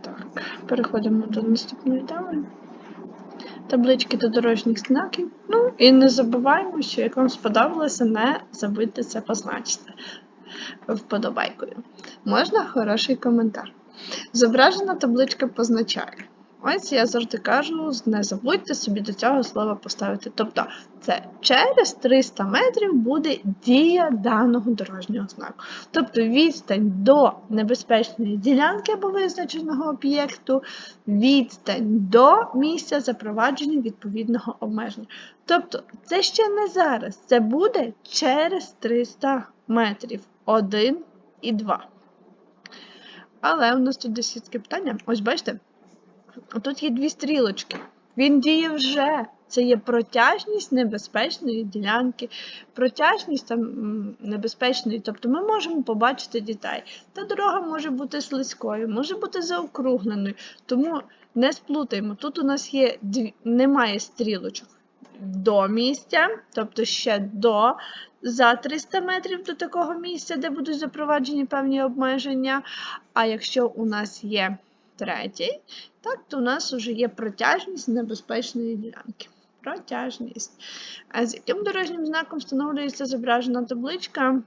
Так, переходимо до наступної теми. Таблички до дорожніх знаків. Ну і не забуваємо, що як вам сподобалося, не забудьте це позначити вподобайкою. Можна хороший коментар. Зображена табличка позначає. Ось я завжди кажу, не забудьте собі до цього слова поставити. Тобто, це через 300 метрів буде дія даного дорожнього знаку. Тобто відстань до небезпечної ділянки або визначеного об'єкту, відстань до місця запровадження відповідного обмеження. Тобто, це ще не зараз, це буде через 300 метрів. 1 і 2. Але у нас тут таке питання. Ось бачите, тут є дві стрілочки. Він діє вже. Це є протяжність небезпечної ділянки, протяжність там небезпечної. Тобто ми можемо побачити дітей. Та дорога може бути слизькою, може бути заокругленою. Тому не сплутаємо. Тут у нас є немає стрілочок до місця, тобто ще до за 300 метрів до такого місця, де будуть запроваджені певні обмеження. А якщо у нас є третій, так, то у нас вже є протяжність небезпечної ділянки. Протяжність. З яким дорожнім знаком встановлюється зображена табличка?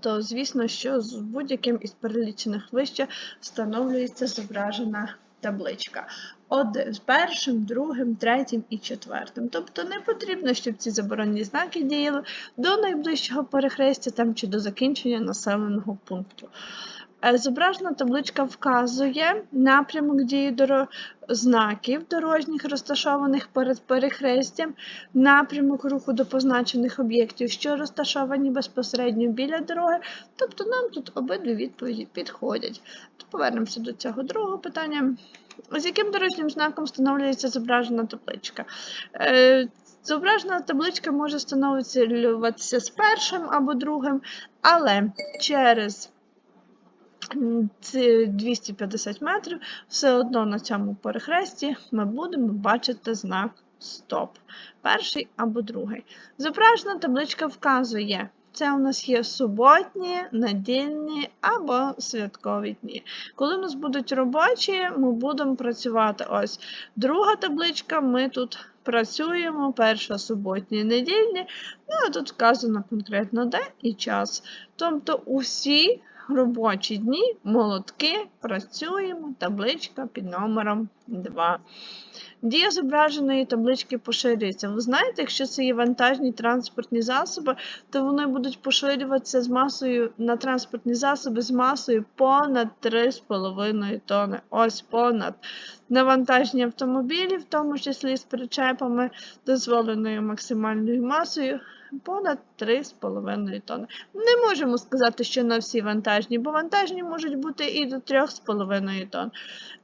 То, звісно, що з будь-яким із перелічених вище встановлюється зображена табличка. Один з першим, другим, третім і четвертим. Тобто не потрібно, щоб ці заборонені знаки діяли до найближчого перехрестя там, чи до закінчення населеного пункту. Е, Зображена табличка вказує напрямок дії доро... знаків дорожніх, розташованих перед перехрестям, напрямок руху до позначених об'єктів, що розташовані безпосередньо біля дороги. Тобто нам тут обидві відповіді підходять. Повернемося до цього другого питання. З яким дорожнім знаком встановлюється зображена табличка? Е, Зображена табличка може встановлюватися з першим або другим, але через 250 метрів все одно на цьому перехресті ми будемо бачити знак Стоп. Перший або другий. Зображена табличка вказує, це у нас є суботні, недільні або святкові дні. Коли у нас будуть робочі, ми будемо працювати. Ось друга табличка, ми тут працюємо, перша суботні, недільні, ну а тут вказано конкретно де і час. Тобто усі робочі дні, молотки, працюємо, табличка під номером 2. Дія зображеної таблички поширюється. Ви знаєте, якщо це є вантажні транспортні засоби, то вони будуть поширюватися з масою на транспортні засоби з масою понад 3,5 тонни. Ось понад навантажні автомобілі, в тому числі з причепами, дозволеною максимальною масою. Понад 3,5 тонни. Не можемо сказати, що на всі вантажні, бо вантажні можуть бути і до 3,5 тонн.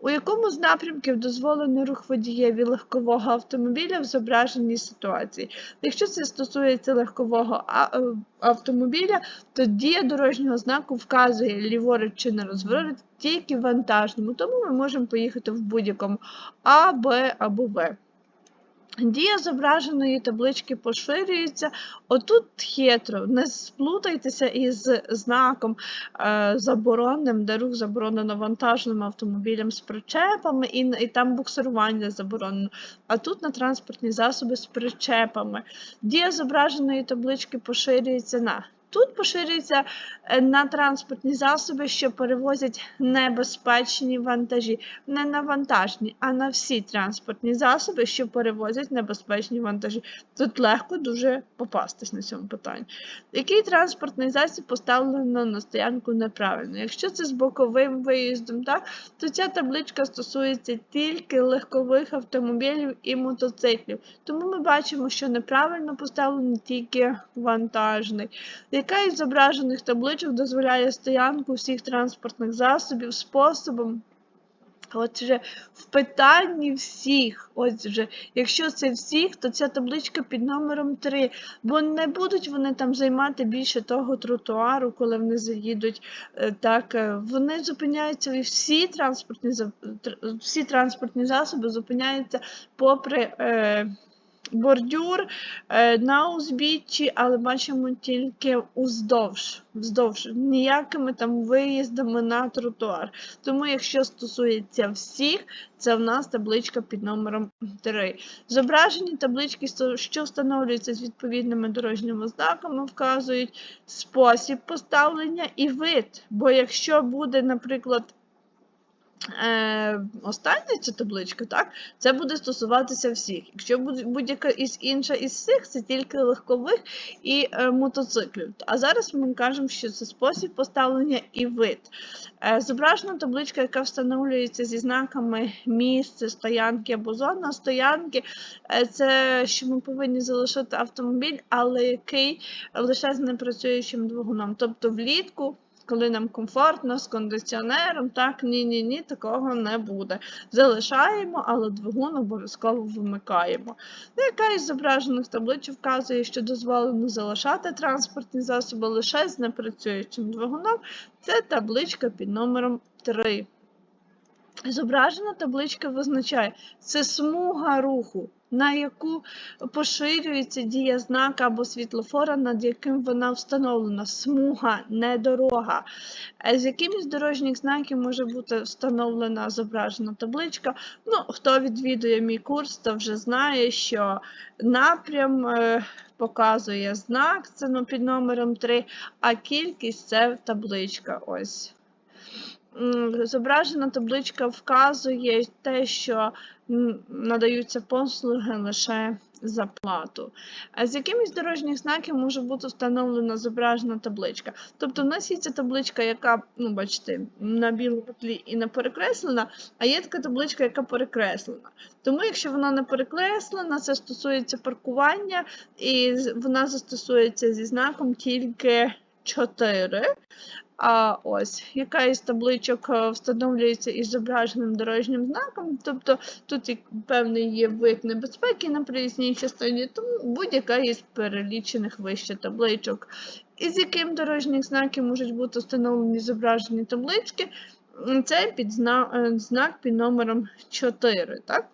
У якому з напрямків дозволений рух водієві легкового автомобіля в зображеній ситуації? Якщо це стосується легкового е, автомобіля, то дія дорожнього знаку вказує ліворуч чи на розворот тільки вантажному, тому ми можемо поїхати в будь-якому А, Б або В. Дія зображеної таблички поширюється. Отут хитро, не сплутайтеся із знаком е, забороненим, де рух заборонено вантажним автомобілем з причепами, і, і там буксирування заборонено. А тут на транспортні засоби з причепами. Дія зображеної таблички поширюється на. Тут поширюється е, на транспортні засоби, що перевозять небезпечні вантажі, не на вантажні, а на всі транспортні засоби, що перевозять небезпечні вантажі. Тут легко дуже попастись на цьому питанні. Який транспортний засіб поставлено на стоянку неправильно? Якщо це з боковим виїздом, так, то ця табличка стосується тільки легкових автомобілів і мотоциклів. Тому ми бачимо, що неправильно поставлено тільки вантажний. Яка із зображених табличок дозволяє стоянку всіх транспортних засобів способом? От вже в питанні всіх, ось вже, якщо це всіх, то ця табличка під номером 3, бо не будуть вони там займати більше того тротуару, коли вони заїдуть. е, Так, е, вони зупиняються і всі транспортні, всі транспортні засоби зупиняються попри. Е, бордюр е, на узбіччі, але бачимо тільки уздовж, вздовж, ніякими там виїздами на тротуар. Тому, якщо стосується всіх, це в нас табличка під номером 3. Зображені таблички, що встановлюються з відповідними дорожніми знаками, вказують спосіб поставлення і вид. Бо якщо буде, наприклад, е, остання ця табличка, так, це буде стосуватися всіх. Якщо будь-яка із інша із всіх, це тільки легкових і е, мотоциклів. А зараз ми кажемо, що це спосіб поставлення і вид. Е, зображена табличка, яка встановлюється зі знаками місце, стоянки або зона стоянки, е, це що ми повинні залишити автомобіль, але який лише з непрацюючим двигуном. Тобто влітку коли нам комфортно з кондиціонером, так, ні-ні ні, такого не буде. Залишаємо, але двигун обов'язково вимикаємо. Ну, яка із зображених табличок вказує, що дозволено залишати транспортні засоби лише з непрацюючим двигуном. Це табличка під номером 3. Зображена табличка визначає, це смуга руху, на яку поширюється дія знака або світлофора, над яким вона встановлена. Смуга, не дорога. Е, З яким із дорожніх знаків може бути встановлена зображена табличка? Ну, хто відвідує мій курс, то вже знає, що напрям е, показує знак, це ну, під номером 3, а кількість це табличка. Ось. Зображена табличка вказує те, що надаються послуги лише за плату. А з якимись дорожніх знаків може бути встановлена зображена табличка. Тобто в нас є ця табличка, яка, ну, бачите, на білому тлі і не перекреслена, а є така табличка, яка перекреслена. Тому, якщо вона не перекреслена, це стосується паркування, і вона застосується зі знаком тільки 4. А ось яка із табличок е, встановлюється із зображеним дорожнім знаком, тобто тут певний є вид небезпеки на проїзній частині, тому будь-яка із перелічених вище табличок. Із яким дорожніх знаків можуть бути встановлені зображені таблички, це під е, знак під номером 4. Так?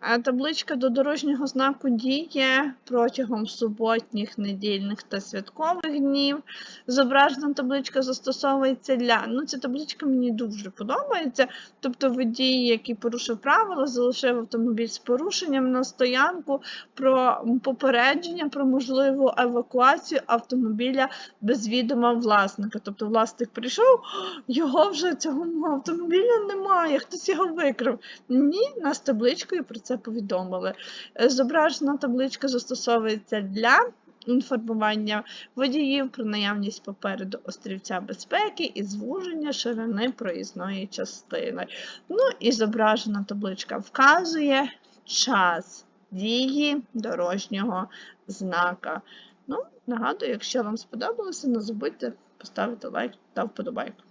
Табличка до дорожнього знаку діє протягом суботніх, недільних та святкових днів. Зображена табличка застосовується для. Ну, ця табличка мені дуже подобається. Тобто водій, який порушив правила, залишив автомобіль з порушенням на стоянку про попередження про можливу евакуацію автомобіля без відома власника. Тобто власник прийшов, його вже цього автомобіля немає, хтось його викрав. Ні, нас табличкою про це повідомили. Е, Зображена табличка застосовується для інформування водіїв про наявність попереду острівця безпеки і звуження ширини проїзної частини. Ну і зображена табличка вказує час дії дорожнього знака. Ну, нагадую, якщо вам сподобалося, не забудьте поставити лайк та вподобайку.